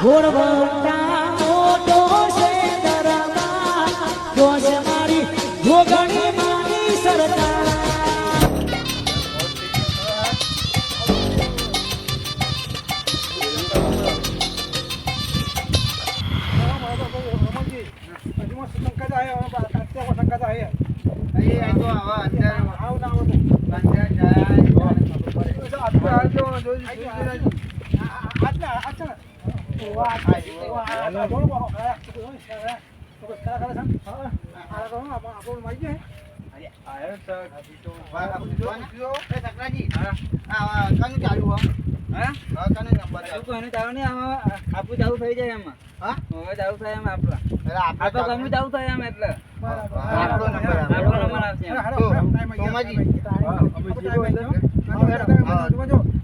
ઘોડવટા મોટો છે દરબાર જો છે મારી જોગણી મારી સરકાર આપું ચાલુ થઈ જાય એમાં? હવે ચાલુ થાય એમ આપડે આ તો ગમે ચાલુ થાય એમ એટલે આપણો નંબર આવશે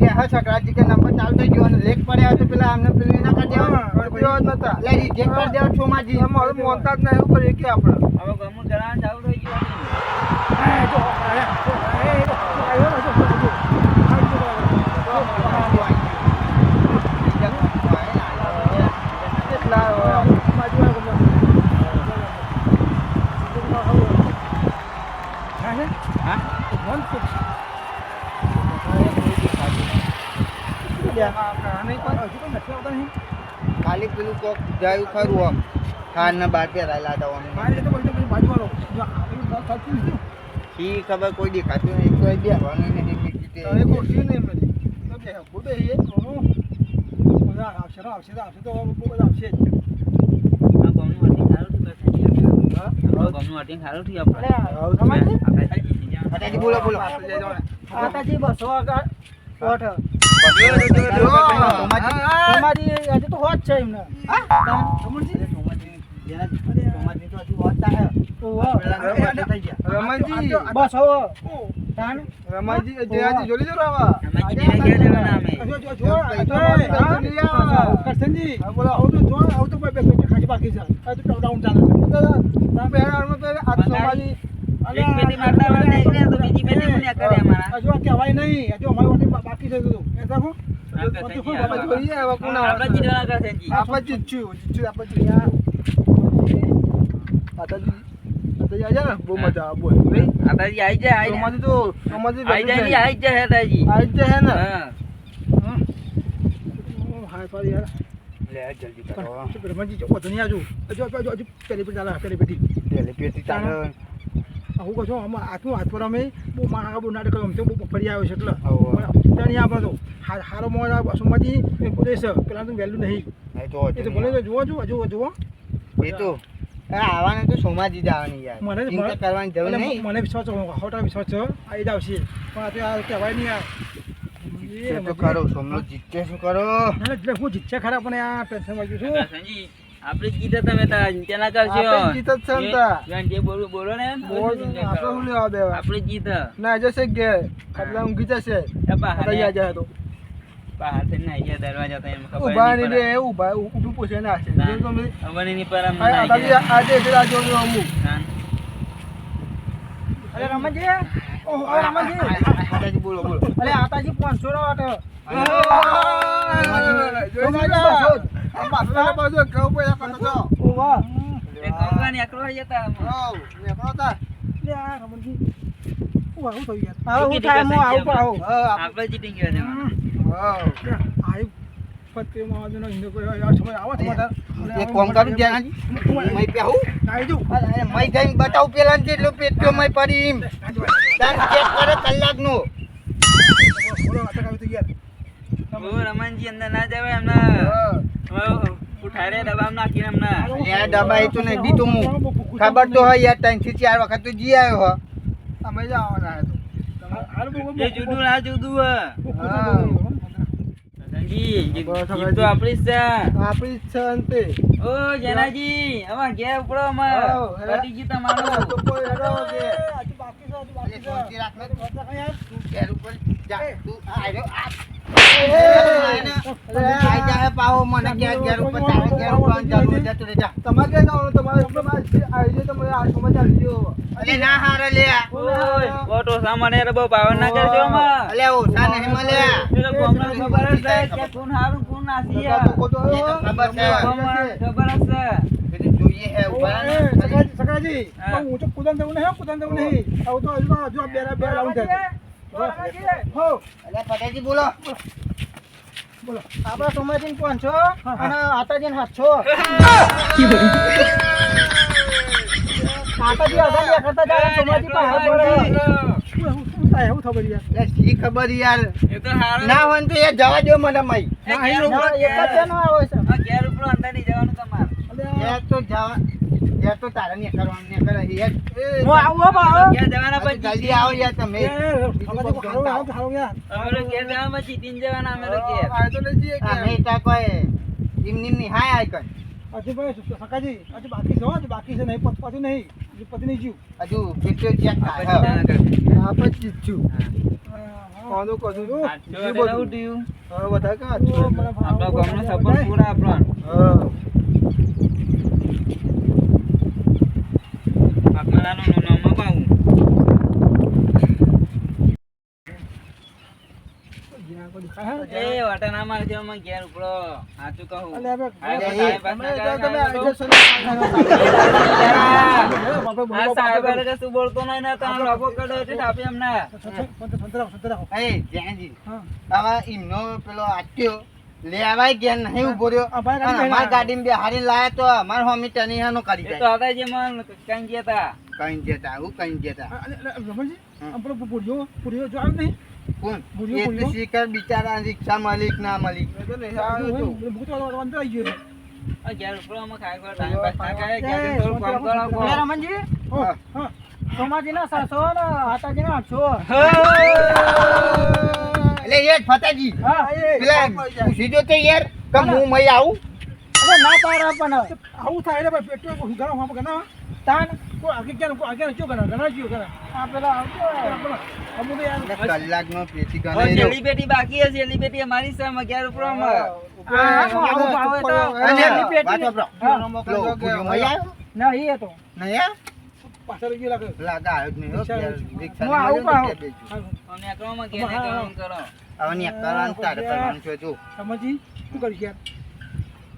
કે હા છકરાજી કે નંબર ચાલુ થઈ ગયો અને લેખ પડ્યા તો પેલા આમને પેલી ના કાઢી દેવા એટલે રિજેક્ટ કરી દેવા છોમાજી હવે ગમું ચલાવવાનું ચાલુ થઈ ગયું. ખાલી પેલું કોક જાયું ખરું આમ. ખાન ના બાર પહેરાયેલા હતા આમ શી ખબર કોઈ દેખાતું નહીં. કોઈ બેહવાનું. ફટાફટ બોલો બોલો. માતાજી બસો આગળ. તમારી તો હોત છે એમને બસ હવે તાન રમણજી જેનાજી જોડી દો રાવા તો જો આવું તો કોઈ બે ખાલી બાકી છે આ તો એક પેટી માટલા વાળા નીકળ્યા તો બીજી પેટી ન્યા કરે અમારા. હજુ આ કહેવાય નહીં. હજુ અમારી બા- બાકી એ થઈ ગયા. યાર. લે જલ્દી પેલી પેટી ચાલે. હું કહું છું આમાં આટલું હાથ પર અમે બહુ મારા બહુ નાટક આમ તો બહુ ફરી આવ્યો છે એટલે ચિંતા નહીં આપણે તો હારો મોડા બસુમાંથી બોલે છે પેલા તો વહેલું નહીં. એ તો ભલે તો બોલે છે જુઓ જુઓ જુઓ જુઓ. એ તો આવવાનું તો સોમાજી જ આવવાની યાર. મને ચિંતા કરવાની જરૂર નહીં. મને વિશ્વાસ છે હોટા વિશ્વાસ છે આવી જ આવશે. પણ આ તો આ કહેવાય નહીં તો ખરો સોમલો જીતે શું કરો હું જીતશે ખરા પણ આ ટેન્શન વાગ્યું છું. કરશનજી, આપણે જીતે તમે તેના કરશો. આપણે જીત જ ને. એ- જે બોલો બોલો ને આપણે શું લેવા દેવા? આપણે જીત ના જશે ઘેર. ખાટલા ઊંઘી જશે. બહાર તૈયાર જાય તો. બહાર નાઈ ગયા દરવાજા તો એમ ખબર ઊભા પૂછે ના છે. જો તમે અમને આ- નાઈ આજે આજે એટલે આ જોડે અરે રમણજી ઓહ, રમણજી માતાજી બોલો બોલો. અરે આતાજી પાંચસો નો વાટો. ઓવા એ કંકવાની આકરો થઈ જતા આમાં. લે આ રમણજી હું આવું થયું યાર હું થાય હું આવું પણ આપણે જીતી ગયા છે આમાં. આઈ પત્રીમાં આજનો હિન્દુ કોઈ આ સમય આવો સમાચાર એક કોમ કરું ત્યાં મય પહેવું આઈ જુ અરે મય જઈને બતાવું પેલા ને જેટલો પેટ્યો મય પડી એમ બોલો નાટક તો યાર ઓ, રમણજી, અંદર ના જવાય એમને હવે ઉઠાડે નાખીને એમને યાર દબાઈ તો નહીં દીધું હું ખબર તો હોય યાર ત્રણથી ચાર વખત તો જી આવ્યો હો અમે જ આવવાના હતા એ જુદું ના જુદું હે. આપણી જ છે આપણી જ છે અંતે ઓ જનાજી હવે ઘેર ઉપડો અમાર આવો, હેરા. પતી ગયું તમારું તો કોઈ હેડો કે બાકી બાકી એટલે છે શાંતિ રાખ ને. વાત રાખ યાર. તું ઘેર ઉપર જા. તું આ આ. પાવો મને ઘેર ઘેર ઉપર તારે ઘેર ઉપર જરૂર જતું રહે, જા. તમારે ક્યાં જવાનું? તમારે તમારે આવી જાય તમે આ સમજ ગયો. અલે ના હારે લે ઓય ઓટો સામાન યાર બહુ પાવર ના કરજો અમાર અલે ઓછા નહીં મળે એ તો ગોમને ખબર જ છે કે કોણ હારું કોણ નાસી બધા તો તો ખબર છે. ખબર છે જોઈએ હે. સકાજી, સકાજી, હું તો કુદાન જવું નહીં કુદાન નહીં. આવું તો હજુ હજુ બે બે રાઉન્ડ થાય. પટેલજી બોલો. બોલો. આપડા સોમાજીને કોણ છો? અને આતાજી અઢાર લે કરતા જાય સોમાજી પાસે હાથ? શું ખબર યાર? શી ખબર યાર? એ તો હારું. ના હોય તો એ જવા દો મને ઉપડો, એક જ છે ને આવે છે. ઘેર ઉપડો અંદર નહીં જવાનું તમારે. તો જવા એ તો તારે ને કરવાનું ને કરે એ હું આવું હો બા. ઘેર જવાના પછી જલ્દી આવો યાર તમે એ, સકાજી, હારું, હારું, હારું યાર. અમે તો ઘેર જવાના પછી જીતીને જવાના અમે તો ઘેર આ તો નહીં કે. અમે તા કોઈ એમ નીમની હાય આય કઈ હજુ ભાઈ, સકાજી, હજુ બાકી છે હજુ બાકી છે નહીં, પત- નહીં. હજુ પતી નહીં જ્યું. હજુ કેટલું ચેક આ પછી થાય ના કરતી. આ પછી જ છું. કોનું એટલે બધું. શું થયું? હવે વધારે કાં આપણા ગામનો સપોર્ટ પૂરા આપણો હા. આત્માદાનું નામ પાવું જ્યાં કોઈ દેખાય, એ વાટા ના મારજો અમે ઘેર ઉપડો સાચું કહું? હવે- તમે ના તો- તમે કરે, આજે સાહેબ. સને- બાપા, આ સાહેબ બાપા. હારે બોલતો નહીં ને તમે લોકો કરો એટલે ઠાપી અમને સંત રાખો, સંત રાખો. એ જ્યાંજી હા. હવે પેલો આટ્યો લેવાય ગયા નહીં ઊભો રહ્યો અમાર ગાડીમાં બેહાડીને લાયા તો અમાર હોમી ટનિયાનો કરી જાય તો હતા જે મન કઈ ગયા તા કઈ જતા હું કઈ ગયા આ- રમણજી, આપણો પૂર્યો ભૂરિયો જો આવ્યો નહીં? કોણ? ભૂલ્યો, એ તો ભૂલ્યો. શીખર બિચારા રિક્ષા મળી ના ટાઈમ પાસ ના સાતસો ને આઠસો. એટલે એ ફતાજી હા, એ- પેલા પૂછી તો યાર કે હું. મઈ આવું? ના પાડે પણ આવું થાય એટલે પેટ્રોલ ગરમ તાન સમજી? શું કરીશ યાર?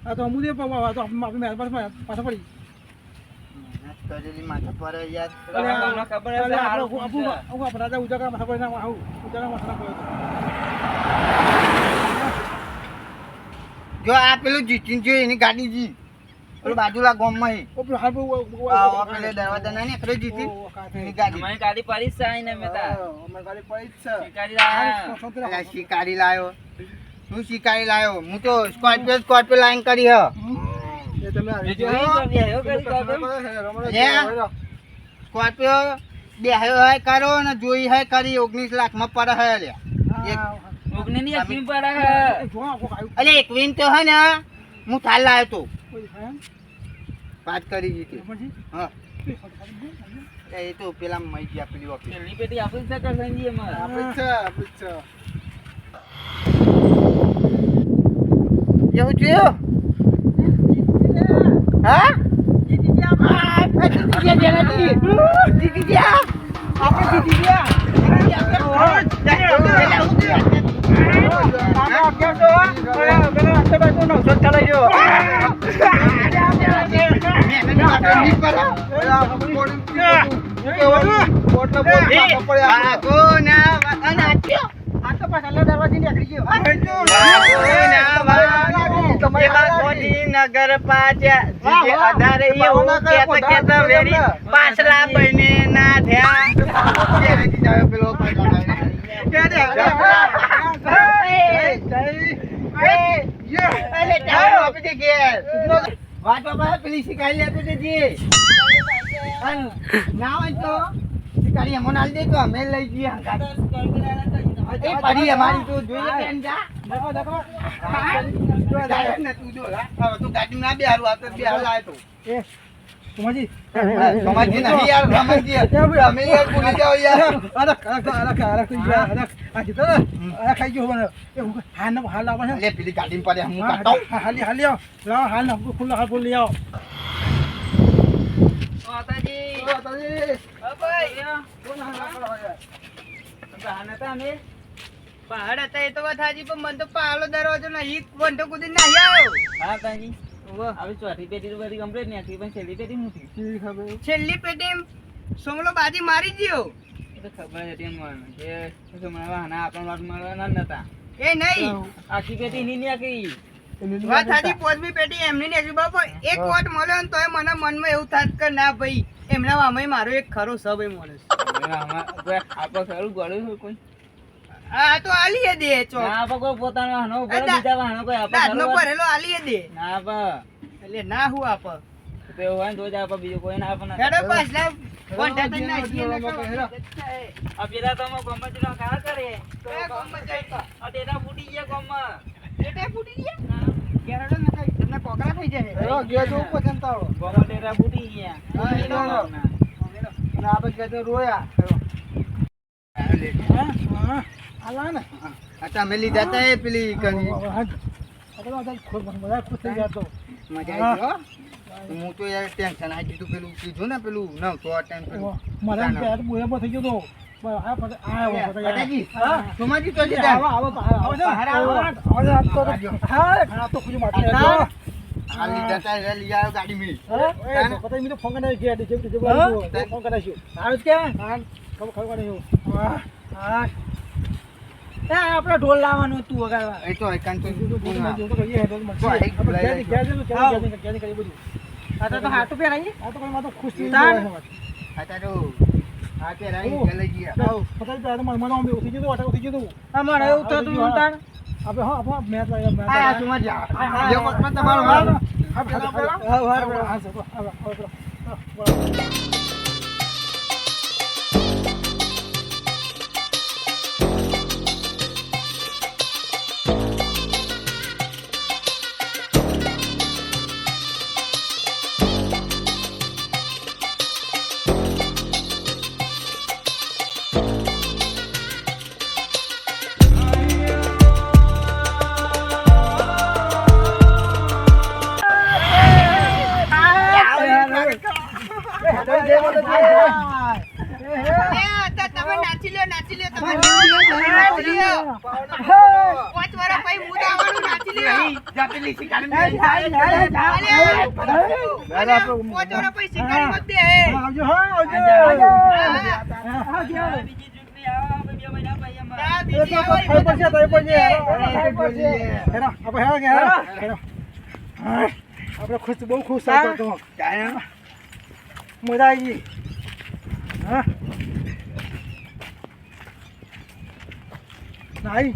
આ તો અમુ દે પાવા આ તો આપણે આપણે મહેરબાન પાછા પડી. કરેલી માથે પર યાર તમને ખબર હશે આપણે કોણ આબુ- છે. આબુ રાજા ઉજાગરા માથા પડી ના આવું. ઉજાગરા માથા પડી જો આ પેલું જીતીન જો એની ગાડી જી. પેલું બાજુલા ગામમાં હે. ઓ પેલો હાલ બહુ આ આ પેલે દરવાજા ના ને ખરે જીતી એની ગાડી. અમારી ગાડી પડી જ છે આઈને અમારી ગાડી પડી જ છે. શિકારી લાયા. શિકારી લાયો. શું શિકારી લાયો? હું તો સ્કોર્પિયો સ્કોર્પિયો લાઈન કરી હ. સ્કોર્પિયો બેહ્યો હોય કરો ને જોઈ હોય કરી ઓગણીસ લાખમાં પડે હે લે. એક વિનની હે. એકવીન તો હે ને હું થાલ લાવ્યો તો. એમ? વાત કરી દીધી હા. એ તો પેલા મઈ ગયા પેલી વખત. પેલી પેટી આપણી છે કરસનજી અમારે. આપણી છે, આપણી છે. એવું થયું? હા? જીતી ગયા જીતી ગયા જીતી ગયા. આપણે જીતી ગયા પાછા અઢારે કેતા કેતા વેરી પાછલા બને ના થયા પેલો વાત બાબા પેલી શીખાઈ લેતો જજે ના હોય તો શીખાડી અમને આલી દે તો અમે લઈ જઈએ. એ પડી અમારી. તો જોઈએ બેન જા. દેખો દેખો. જો જાય. ને તું જો લા. તું ગાડી ના બે હારું આ બે હારું લાય તો. એ કુમાજી સમાજી નહીં યાર સમાજી. અમે યાર ભૂલી જાઓ યાર. અરક અરક અરક અરક અરક આ જીતો ને? ખાઈ ગયો મને. એ હું હાલ ના હાલ લાવવા છે? લે પેલી ગાડી પડે હું હા, કાઢો. હા, હાલી હાલી હાલ ના ખુલ્લો હાલ ખુલ્લી આવો. માતાજી. ઓ ભાઈ. બહાને તો અમે. પહાડ હતા એ તો વાત હાજી પણ મને તો પાલો દરવાજો નહીં વંટો કુદી નહીં આવ્યો. હા તાજી આવી ચોથી પેટી તો બધી કમ્પ્લીટની હતી, પણ છેલ્લી પેટી નથી. છેલ્લી પેટી સોમલો બાજી મારી ગયો. તો ખબર હતી એમ મને કે મને વાહના આપણને વાત મળવાના જ નતા. એ નહીં. આખી પેટી ની આખી. વાત હાજી પોચમી પેટી એમની ને બાપો. એક વોટ મળ્યો ને તોય મને મનમાં એવું થાત કે ના ભાઈ એમના વામે મારો એક ખરો સબ એ માણસ છે. આપણે ખરું ગળ્યું કોઈ? આ તો આલીએ દે ચો ના ભગો પોતાનો હનો ઉપર બીજા વાહનો કોઈ આપો ના ઉપર હેલો આલીએ દે. ના બા એટલે ના હું આપ. તો હોય તો જ આપ બીજો કોઈ ના આપ હેડો પાસ લાવ તમને કોકરા થઈ જાય. ઉપર જંતાળો ગમ ગયા. હા રોયા. હાલા ને. આટા મેલી જાતા હે પેલી કની. હું તો યાર ટેન્શન આ કીધું પેલું કીધું ને પેલું ન તો આ ટાઈમ પેલું. મારા પેટ બોયા થઈ ગયો તો. ગાડી મિલી. ફોન કરાવી ફોન કરાવી ખબર ખબર આપણે ઢોલ લાવવાનું હતું વગાડવા એ તો એકાંત તો હાટું પહેરાઈએ આ તો કોઈ માં તો ખુશ થઈ જાય આ તો આ પહેરાઈ ચાલે ગયા આવ પતા તો આ મનમાં ઓમે ઉઠી જતો આ મારે તો તું ઉતાર આપણે હા આપણે મેચ આ તું મત હા હા હા હા હા હા વખતે હે. આવજો હો આવજો. આવજો આવજો. બીજી ચૂંટણી આવા બે મહિના પછી અમાર. ખુશ બહુ ખુશ મજા આવી ગઈ. હા.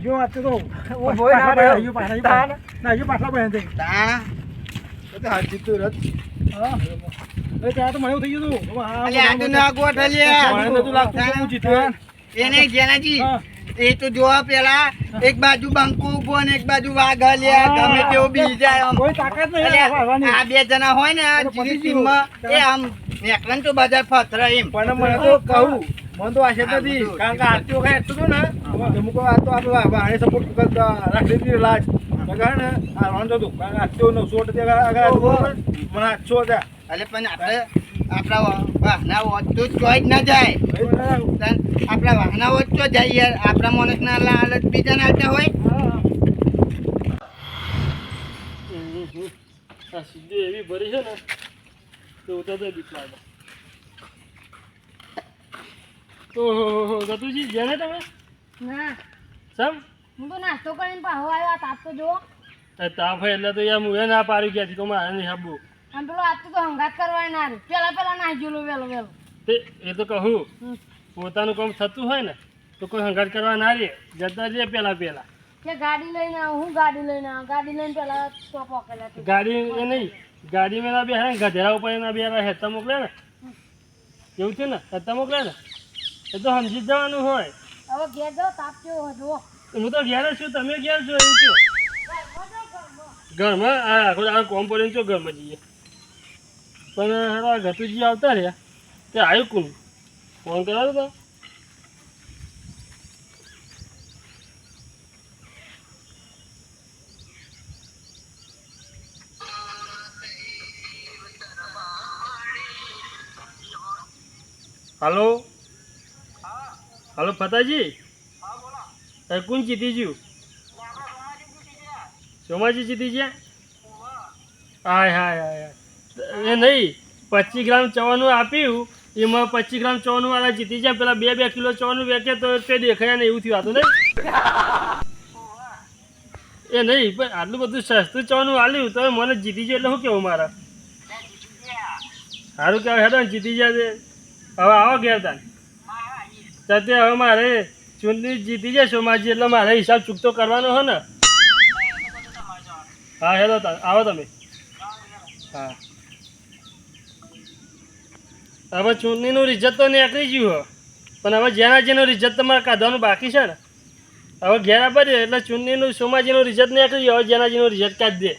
જો આ તો ના રે પાછા યુ ના તો હાજી તું રત હા. એ ત્યાં તો મને એવું થઈ ગયું હતું અલે આ તો ના ગોઠ અલ્યા. મને નતું લાગતું. હું. જીત્યો. એને જેનાજી એ તો જોવા પેલા એક બાજુ બંકુ ઊભો ને એક બાજુ વાઘ હલ્યા ગમે તેવો બીજા કોઈ તાકાત નહીં આ બે જણા હોય ને આ જીની ટીમમાં એ આમ એકલા તો બજાર ફતરા એમ. પણ મને તો કહું મને તો આશા નથી. કારણ કે આરતીઓ કઈ એટલું ને અમુક વાર તો આપણે વાહને સપોર્ટ કરતા રાખી દીધી લાજ લગાડે ને આ રોન જતું કારણ કે આરતીઓ નવસો ટકા આગળ મને આઠસો હતા એટલે પણ આપણે આપણા વાહના હોત જ જોઈ જ ના જાય. આપણા વાહના હોત તો જાય યાર. આપણા માણસના લાલચ બીજા ના આવતા હોય. આ સીધી એવી ભરી છે ને તો ઉતરતા લાગે. ઓહો ગતુજી જેને તમે? ના. સમ? હું તો નાસ્તો કરીને પાછો આવ્યો આ તાપ તો જો તાપ એટલે તો યાર હું ના પાડી ગયા હતી તો મારે નહીં આપવું અને પેલો આજ તો હંગાત કરવાના પેલા પેલા નાહી ગયેલો વેલો વેલો. તે એ તો કહું પોતાનું કામ થતું હોય ને તો કોઈ હંગાટ કરવા ના રે. જતા રહીએ પેલા પેલા. કે ગાડી લઈને આવું હું ગાડી લઈને આવું? ગાડી લઈને પેલા તો પોકેલા ગાડી એ નહીં ગાડી મેં બે હે ગધેરા ઉપર એના બે હેતા મોકલે ને. એવું છે ને? હેતા મોકલે ને? એ તો સમજી જવાનું હોય. હવે ઘેર જાઓ તાપ કેવો જુઓ. હું તો ઘેર જ છું તમે ઘેર છો એવું છો ઘરમાં આ આખો દાડો કોમ પડે છો ઘરમાં જઈએ. પણ હારા ગતુજી આવતા રહ્યા. તે આવ્યું કોણ? ફોન કર્યો તો? હલો? હલો ફતાજી? કોણ જીતી ગયું સોમાજી જીતી ગયા હાય હાય હાય હાય. એ નહીં, પચીસ ગ્રામ ચવાનું આપ્યું, એમાં પચીસ ગ્રામ ચવાનું વાળા જીતી જાય પેલા બે બે કિલો ચવાનું વેચે તો તે દેખાયા ને એવું થયું હતું ને એ નહીં, પણ આટલું બધું સસ્તું ચવાનું આલ્યું, તો મને જીતી જાય એટલે શું કેવું મારા? સારું કહેવાય, હેડો જીતી જાય હવે આવો ઘેર તાન. તે હવે મારે ચૂંટણી જીતી જાય સોમાજી, એટલે મારે હિસાબ ચૂકતો કરવાનો હો ને. હા હેલો આવો તમે. હા. હવે ચૂંટણીનું રિઝલ્ટ તો નીકળી ગયું હો. પણ હવે જેના જેનું રિઝલ્ટ તમારે કાઢવાનું બાકી છે ને, હવે ઘેર આપે એટલે ચૂંટણીનું સોમાજીનું રિઝલ્ટ નીકળી ગયું, હવે જેના જેનું રિઝલ્ટ કાઢી દે.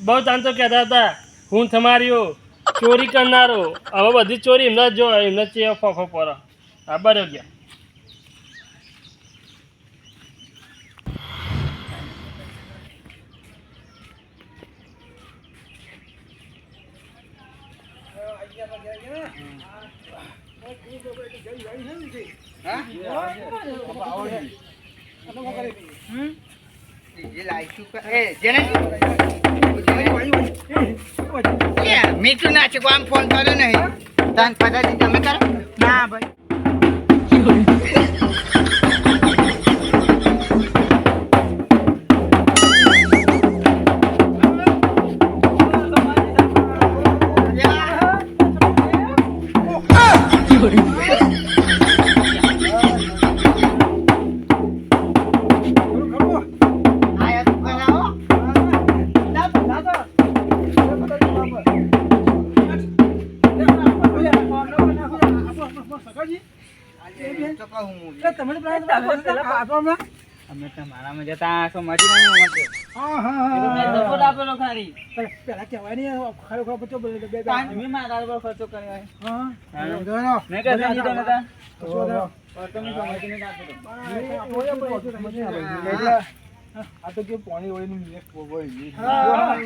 બહુ તાન તો કહેતા હતા, હું તમારીઓ ચોરી કરનારો. હવે બધી ચોરી એમને જ એમને ચેફ ફોફો પર આભાર બરાબર. ગયા એ લાઈશું કે- એ, જેને એ, મીઠું નાખ્યું આમ ફોન કર્યો નહીં તમે કરો ના ભાઈ અમે તમારામાં જતા સોમાજી નહીં મળશે એ તો મેં સપોર્ટ આપેલો ખાલી તમે મારા પર ખર્ચો કર્યો હોય. મેં કશું જીતો નતા. તમે સોમાજીને જ આ તો કે પાણી વળીનું એક વળી. હા.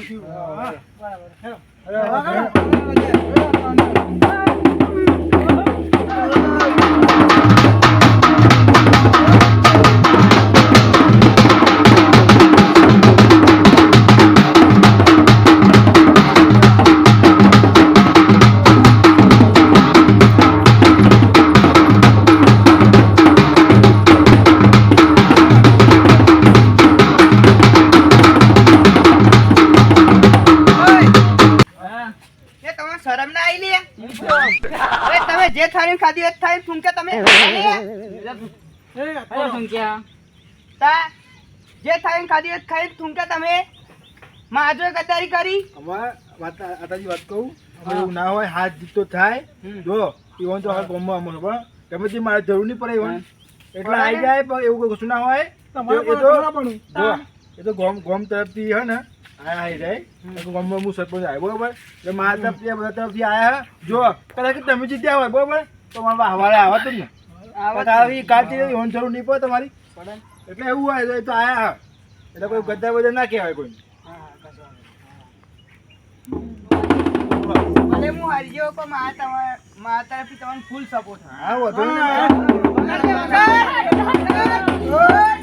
તા જે થાય ખાધી જ ખાઈ ફૂંકે તમે. માજો ગદ્દારી કરી. અમાર વાત આતાજી વાત કહું. અમે એવું ના હોય હાથ જીતો થાય. જો ઈવન તો હાલ ગમવા અમને પણ તમે જે મારે જરૂર નહીં પડે ઈવન. એટલે આવી જાય પણ એવું કોઈ કશું ના હોય. એ તો જો એ તો ગોમ ગોમ તરફથી હે ને આયા આવી જાય. તો ગોમમાં હું સરપંચ આવ્યો બરોબર? એટલે મારા તરફથી આ બધા તરફથી આયા જો કદાચ કે તમે જીત્યા હોય બરોબર? તો મારા હવારે આવે જ ને આવી કાલથી હોન જરૂર નહીં પડે તમારી. એટલે એવું હોય તો એ તો આયા એટલે કોઈ ગદ્દા બધા ના કહેવાય કોઈ ભલે હું હારી ગયો પણ મારા તમારા મારા તરફથી તમને ફૂલ સપોર્ટ હા વધુ હા.